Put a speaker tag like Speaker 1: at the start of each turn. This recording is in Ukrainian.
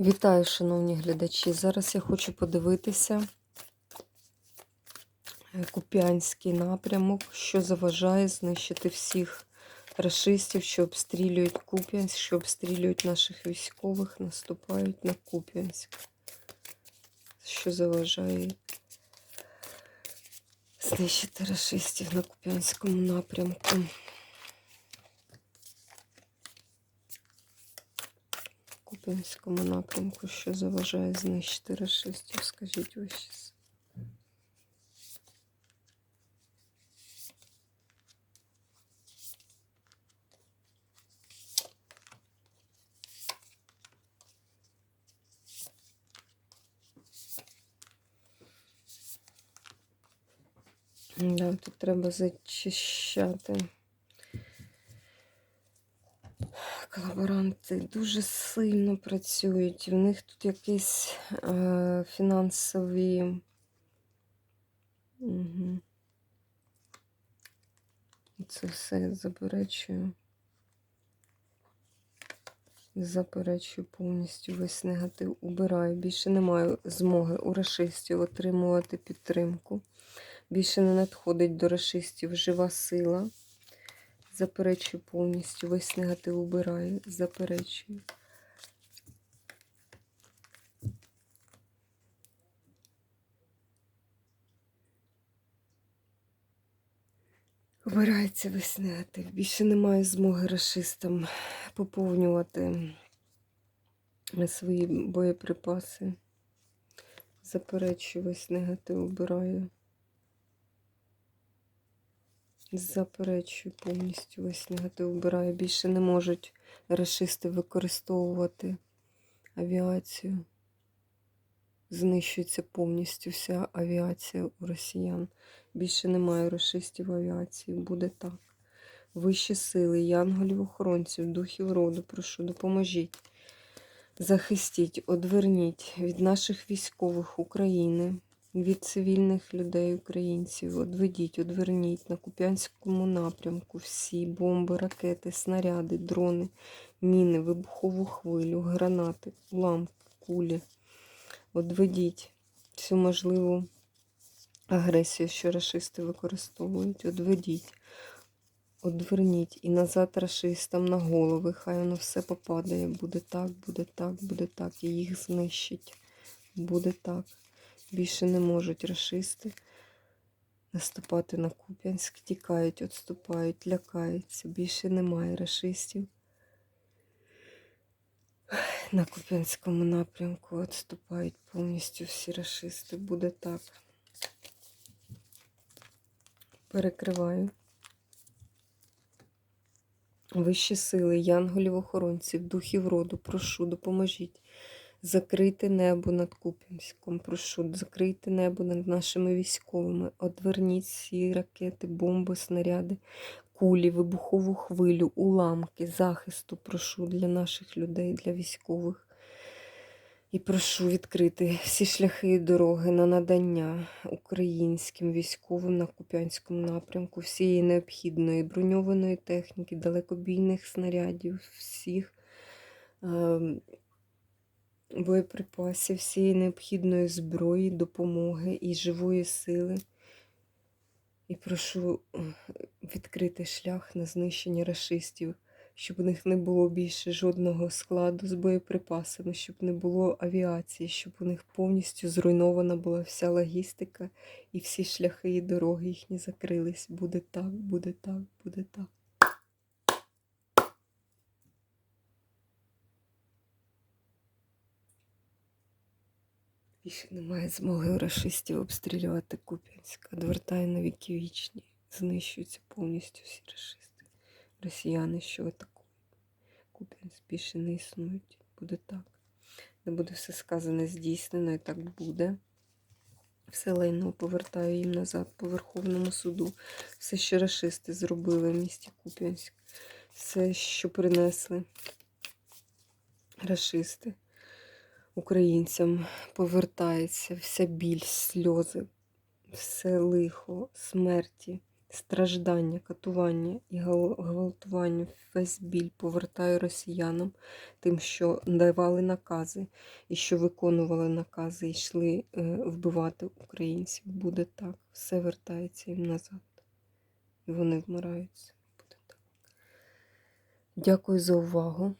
Speaker 1: Вітаю, шановні глядачі. Зараз я хочу подивитися е, Куп'янський напрямок, що заважає знищити всіх рашистів, що обстрілюють Куп'янськ, що обстрілюють наших військових, наступають на Куп'янськ. Що заважає знищити рашистів на Куп'янському напрямку. Куп'янському напрямку, що заважає знищити рашистів, скажіть ви щас. Да, тут треба зачищати. Колаборанти дуже сильно працюють. В них тут якісь е, фінансові. Угу. Це все заперечую. Заперечую повністю весь негатив. Убираю. Більше не маю змоги у расистів отримувати підтримку. Більше не надходить до расистів жива сила. Заперечую повністю. Весь негатив убираю. Заперечую. Убирається весь негатив. Більше немає змоги расистам поповнювати свої боєприпаси. Заперечую весь негатив убираю. Заперечую повністю весь негатив убираю. Більше не можуть расисти використовувати авіацію. Знищується повністю вся авіація у росіян. Більше немає расистів авіації. Буде так. Вищі сили, янголів-охоронців, духів роду, прошу, допоможіть. Захистіть, одверніть від наших військових України від цивільних людей, українців. Одведіть, одверніть на Куп'янському напрямку всі бомби, ракети, снаряди, дрони, міни, вибухову хвилю, гранати, уламки, кулі. Одведіть всю можливу агресію, що рашисти використовують. Одведіть. Одверніть і назад рашистам на голови. Хай воно все попадає. Буде так, буде так, буде так. І їх знищить. Буде так. Більше не можуть расисти наступати на Куп'янськ, тікають, відступають, лякаються. Більше немає расистів. На Куп'янському напрямку відступають повністю всі расисти. Буде так. Перекриваю. Вищі сили, янголів-охоронців, духів роду, прошу, допоможіть. Закрийте небо над Куп'янськом, прошу, закрийте небо над нашими військовими. Одверніть всі ракети, бомби, снаряди, кулі, вибухову хвилю, уламки, захисту, прошу для наших людей, для військових. І прошу відкрити всі шляхи і дороги на надання українським військовим на Куп'янському напрямку, всієї необхідної броньованої техніки, далекобійних снарядів, всіх. Е боєприпасів, всієї необхідної зброї, допомоги і живої сили. І прошу відкрити шлях на знищення расистів, щоб у них не було більше жодного складу з боєприпасами, щоб не було авіації, щоб у них повністю зруйнована була вся логістика і всі шляхи і дороги їхні закрились. Буде так, буде так, буде так. Більше немає змоги у расистів обстрілювати Куп'янськ. Одвертає на віки вічні. Знищуються повністю всі расисти. Росіяни, що атакують. Куп'янськ більше не існують. Буде так. Не буде все сказане здійснено і так буде. Все лайно повертаю їм назад по Верховному суду. Все, що расисти зробили в місті Куп'янськ. Все, що принесли расисти українцям повертається вся біль, сльози, все лихо, смерті, страждання, катування і гвалтування, весь біль повертаю росіянам, тим, що давали накази і що виконували накази, і йшли е, вбивати українців. Буде так. Все вертається їм назад. І вони вмираються. Дякую за увагу.